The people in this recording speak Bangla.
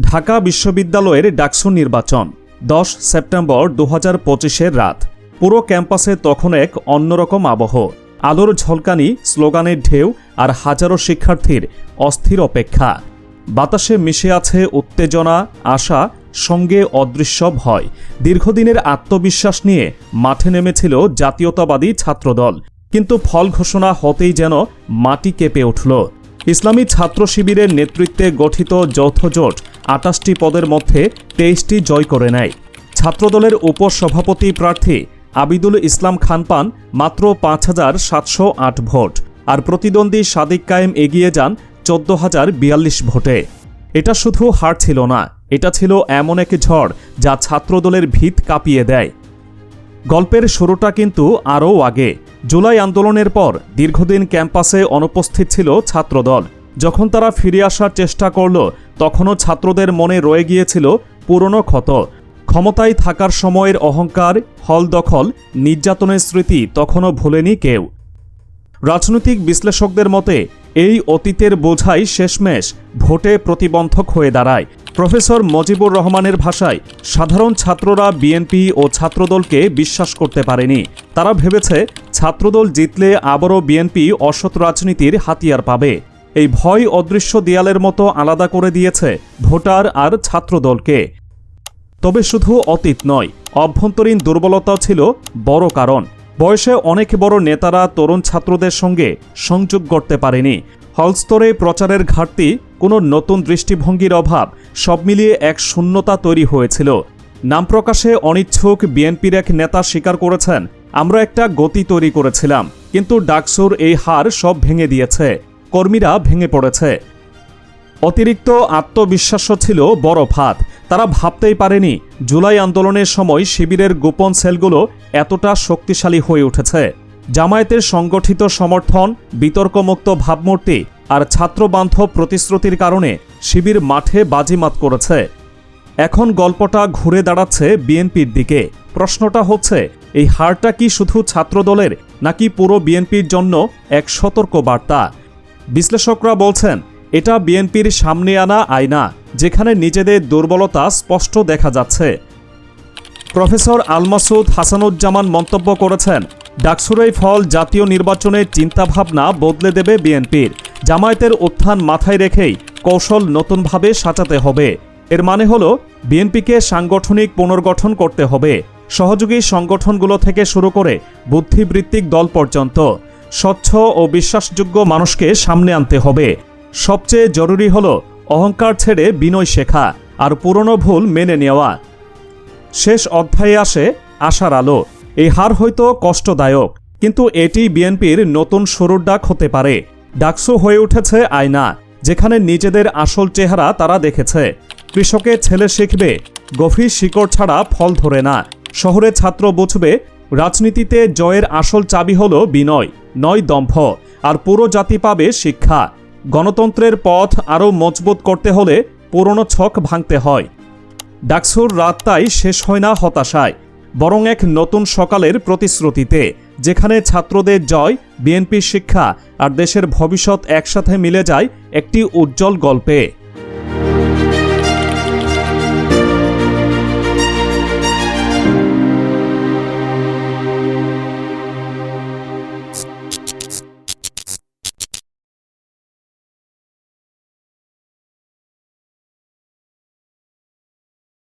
ঢাকা বিশ্ববিদ্যালয়ের ডাকসু নির্বাচন, দশ সেপ্টেম্বর দু হাজার পঁচিশের রাত। পুরো ক্যাম্পাসে তখন এক অন্যরকম আবহ। আলোর ঝলকানি, স্লোগানের ঢেউ আর হাজারো শিক্ষার্থীর অস্থির অপেক্ষা। বাতাসে মিশে আছে উত্তেজনা, আশা, সঙ্গে অদৃশ্য ভয়। দীর্ঘদিনের আত্মবিশ্বাস নিয়ে মাঠে নেমেছিল জাতীয়তাবাদী ছাত্রদল। কিন্তু ফল ঘোষণা হতেই যেন মাটি কেঁপে উঠল। ইসলামী ছাত্র শিবিরের নেতৃত্বে গঠিত যৌথ জোট আটাশটি পদের মধ্যে তেইশটি জয় করে নেয়। ছাত্রদলের উপসভাপতি প্রার্থী আবিদুল ইসলাম খান পান মাত্র পাঁচ হাজার সাতশো আট ভোট আর প্রতিদ্বন্দ্বী সাদিক কায়েম এগিয়ে যান চোদ্দ হাজার বিয়াল্লিশ ভোটে। এটা শুধু হার ছিল না, এটা ছিল এমন এক ঝড় যা ছাত্রদলের ভিত কাঁপিয়ে দেয়। গল্পের শুরুটা কিন্তু আরও আগে। জুলাই আন্দোলনের পর দীর্ঘদিন ক্যাম্পাসে অনুপস্থিত ছিল ছাত্রদল। যখন তারা ফিরে আসার চেষ্টা করল, তখনও ছাত্রদের মনে রয়ে গিয়েছিল পুরনো ক্ষত। ক্ষমতায় থাকার সময়ের অহংকার, হল দখল, নির্যাতনের স্মৃতি তখনও ভোলেনি কেউ। রাজনৈতিক বিশ্লেষকদের মতে, এই অতীতের বোঝাই শেষমেশ ভোটে প্রতিবন্ধক হয়ে দাঁড়ায়। প্রফেসর মজিবুর রহমানের ভাষায় সাধারণ ছাত্ররা বিএনপি ও ছাত্রদলকে বিশ্বাস করতে পারেনি। তারা ভেবেছে ছাত্রদল জিতলে আবারও বিএনপি অসৎ রাজনীতির হাতিয়ার পাবে। এই ভয় অদৃশ্য দেয়ালের মতো আলাদা করে দিয়েছে ভোটার আর ছাত্রদলকে। তবে শুধু অতীত নয়, অভ্যন্তরীণ দুর্বলতাও ছিল বড় কারণ। বয়সে অনেক বড় নেতারা তরুণ ছাত্রদের সঙ্গে সংযোগ করতে পারেনি। হলস্তরে প্রচারের ঘাটতি কোনো নতুন দৃষ্টিভঙ্গির অভাব সব মিলিয়ে এক শূন্যতা তৈরি হয়েছিল। নাম প্রকাশে অনিচ্ছুক বিএনপির এক নেতা স্বীকার করেছেন, আমরা একটা গতি তৈরি করেছিলাম, কিন্তু ডাকসুর এই হার সব ভেঙে দিয়েছে, কর্মীরা ভেঙে পড়েছে। অতিরিক্ত আত্মবিশ্বাসও ছিল বড় ফাঁদ। তারা ভাবতেই পারেনি, জুলাই আন্দোলনের সময় শিবিরের গোপন সেলগুলো এতটা শক্তিশালী হয়ে উঠেছে। জামায়াতের সংগঠিত সমর্থন, বিতর্কমুক্ত ভাবমূর্তি আর ছাত্রবান্ধব প্রতিশ্রুতির কারণে শিবির মাঠে বাজিমাত করেছে। এখন গল্পটা ঘুরে দাঁড়াচ্ছে বিএনপির দিকে। প্রশ্নটা হচ্ছে, এই হারটা কি শুধু ছাত্রদলের নাকি পুরো বিএনপির জন্য এক সতর্ক বার্তা বিশ্লেষকরা বলছেন, এটা বিএনপির সামনে আনা আয়না, যেখানে নিজেদের দুর্বলতা স্পষ্ট দেখা যাচ্ছে। প্রফেসর আলমাসুদ হাসানুজ্জামান মন্তব্য করেছেন, ডাকসুরাই ফল জাতীয় নির্বাচনের চিন্তাভাবনা বদলে দেবে বিএনপির। জামায়াতের উত্থান মাথায় রেখেই কৌশল নতুনভাবে সাজাতে হবে। এর মানে হল, বিএনপিকে সাংগঠনিক পুনর্গঠন করতে হবে। সহযোগী সংগঠনগুলো থেকে শুরু করে বুদ্ধিবৃত্তিক দল পর্যন্ত স্বচ্ছ ও বিশ্বাসযোগ্য মানুষকে সামনে আনতে হবে। সবচেয়ে জরুরি হল অহংকার ছেড়ে বিনয় শেখা আর পুরনো ভুল মেনে নেওয়া। শেষ অধ্যায়ে আসে আশার আলো। এই হার হয়তো কষ্টদায়ক, কিন্তু এটি বিএনপির নতুন শুরুর ডাক হতে পারে। ডাকসু হয়ে উঠেছে আয়না, যেখানে নিজেদের আসল চেহারা তারা দেখেছে। কৃষকের ছেলে শিখবে, গভীর শিকড় ছাড়া ফল ধরে না। শহরে ছাত্র বুঝবে, রাজনীতিতে জয়ের আসল চাবি হল বিনয়, নয় দম্ভ, আর পুরো জাতি পাবে শিক্ষা। গণতন্ত্রের পথ আরও মজবুত করতে হলে পুরনো ছক ভাঙতে হয়। ডাকসুর রাত তাই শেষ হয় না হতাশায়, বরং এক নতুন সকালের প্রতিশ্রুতিতে। যেখানে ছাত্রদের জয় বিএনপির শিক্ষা আর দেশের ভবিষ্যৎ একসাথে মিলে যায় একটি উজ্জ্বল গল্পে।